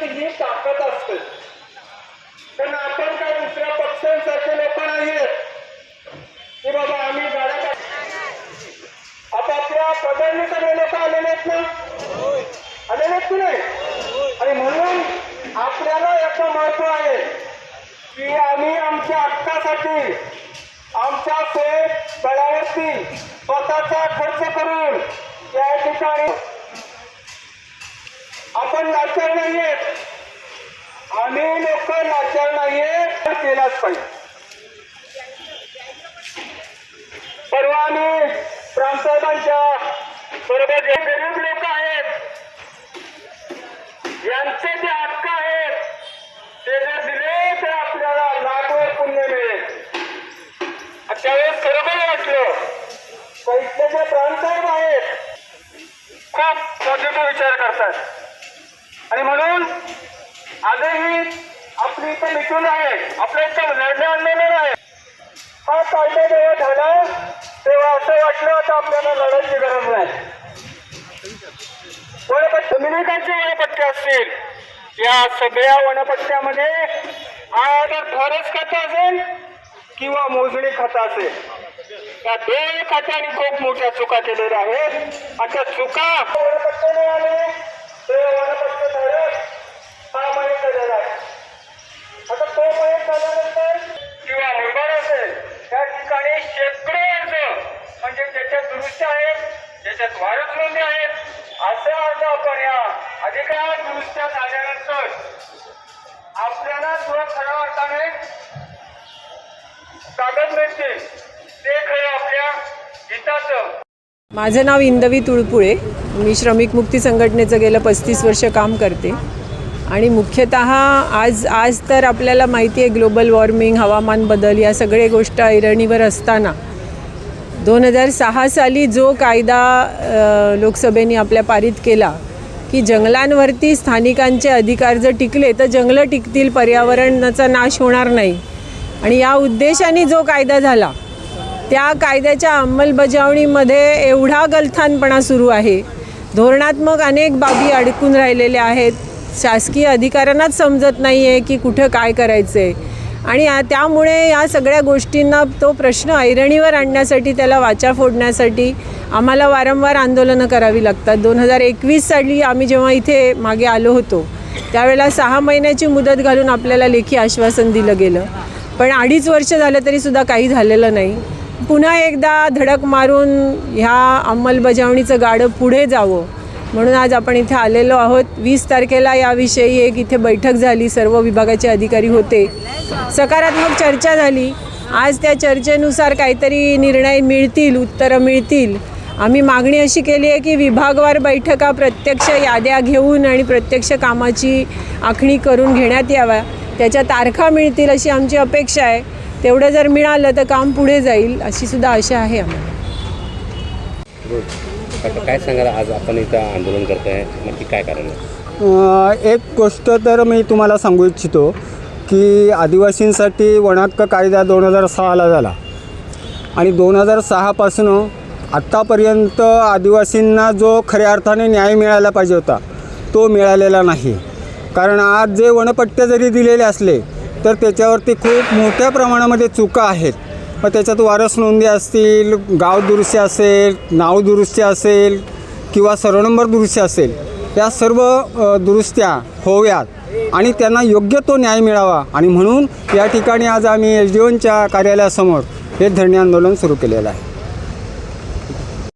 ती ही ताकद असते पण आपण काय दुसऱ्या पक्षांसारखे लोक नाहीयेत. की बाबा आम्ही गाड्या आता आपल्या पदांनी सगळे लोक आलेले आहेत ना? आलेले आहेत की नाही? आणि म्हणून आपल्याला याचं महत्त्व आहे की आम्ही आमच्या हक्कासाठी आमच्या सेफ बळावरती स्वतःचा खर्च करून या ठिकाणी आपण लाचार नाहीयेत आम्ही लोक लाचार नाहीयेत तर केलाच पाहिजे. परवा आम्ही प्रांतांच्या बरोबर जे गरीब लोक आहेत यांचे जे हक्क आहेत ते जर दिले तर आपल्याला लाखवर पुण्य मिळेल. त्यावेळेस बरोबर वाटलं का इथले जे प्रांतसाहेब आहेत खूप पॉझिटिव्ह विचार करतात. आणि म्हणून आजही आपली इथं मिटून आहे. आपल्या इथं लढणे आंदोलन आहे हा कायदा जेव्हा झाला तेव्हा असं वाटलं आता आपल्याला लढायची गरज नाही. वनपट्टे मिनिटांचे वनपट्टे असतील. या सगळ्या वनपट्ट्यामध्ये हा फॉरेस्ट खातं असेल किंवा मोजणी खातं असेल. या दोन खात्याने खूप मोठ्या चुका केलेल्या आहेत. अशा चुका वनपट्टे नाही आले हा मयत झालेला आहे. आता तो मयत झाल्यानंतर किंवा मुरबाड असेल त्या ठिकाणी शेकडो अर्ज म्हणजे त्याच्यात दुरुस्ती आहेत त्याच्यात वारस नोंदी आहेत असा अर्ज आपण या अधिकार दुरुस्त्या झाल्यानंतर आपल्याला जो खऱ्या अर्थाने कागद मिळते ते खरं आपल्या हिताचं माझं नाव इंदवी तुळपुळे. मी श्रमिक मुक्ती संघटनेचं गेलं पस्तीस वर्ष काम करते. आणि मुख्यतः आज आज तर आपल्याला माहिती आहे ग्लोबल वॉर्मिंग हवामान बदल या सगळ्या गोष्ट ऐरणीवर असताना. दोन हजार सहा साली जो कायदा लोकसभेने आपल्या पारित केला की जंगलांवरती स्थानिकांचे अधिकार जर टिकले तर जंगलं टिकतील पर्यावरणाचा नाश होणार नाही. आणि या उद्देशाने जो कायदा झाला त्या कायद्याच्या अंमलबजावणीमध्ये एवढा गलथानपणा सुरू आहे. धोरणात्मक अनेक बाबी अडकून राहिलेल्या आहेत. शासकीय अधिकाऱ्यांनाच समजत नाही आहे की कुठं काय करायचं आहे आणि त्यामुळे या सगळ्या गोष्टींना तो प्रश्न ऐरणीवर आणण्यासाठी त्याला वाचा फोडण्यासाठी आम्हाला वारंवार आंदोलनं करावी लागतात. दोन हजार एकवीस साली आम्ही जेव्हा इथे मागे आलो होतो त्यावेळेला सहा महिन्याची मुदत घालून आपल्याला लेखी आश्वासन दिलं गेलं. पण अडीच वर्ष झालं तरीसुद्धा काही झालेलं नाही. पुन्हा एकदा धडक मारून ह्या अंमलबजावणीचं गाडं पुढे जावं. म्हणून आज आपण इथे आलेलो आहोत. वीस तारखेला याविषयी एक इथे बैठक झाली. सर्व विभागाचे अधिकारी होते. सकारात्मक चर्चा झाली. आज त्या चर्चेनुसार काहीतरी निर्णय मिळतील उत्तरं मिळतील. आम्ही मागणी अशी केली आहे की विभागवार बैठका प्रत्यक्ष याद्या घेऊन आणि प्रत्यक्ष कामाची आखणी करून घेण्यात याव्या. त्याच्या तारखा मिळतील अशी आमची अपेक्षा आहे. तेवढं जर मिळालं तर काम पुढे जाईल अशी सुद्धा आशा आहे आम्हाला. काय सांगाल? आज आपण इथं आंदोलन करताय. नक्की काय कारण आहे? अ, एक गोष्ट तर मी तुम्हाला सांगू इच्छितो की आदिवासींसाठी वनहक्क कायदा दोन हजार सहाला झाला. आणि दोन हजार सहापासून आत्तापर्यंत आदिवासींना जो खऱ्या अर्थाने न्याय मिळायला पाहिजे होता तो मिळालेला नाही. कारण आज जे वनपट्टे जरी दिलेले असले तर त्याच्यावरती खूप मोठ्या प्रमाणामध्ये चुका आहेत. मग त्याच्यात वारस नोंदी असतील गाव दुरुस्ती असेल नाव दुरुस्ती असेल किंवा सर्व नंबर दुरुस्ती असेल या सर्व दुरुस्त्या होव्यात आणि त्यांना योग्य तो न्याय मिळावा. आणि म्हणून या ठिकाणी आज आम्ही एस डी ओनच्या कार्यालयासमोर हे धरणे आंदोलन सुरू केलेलं आहे.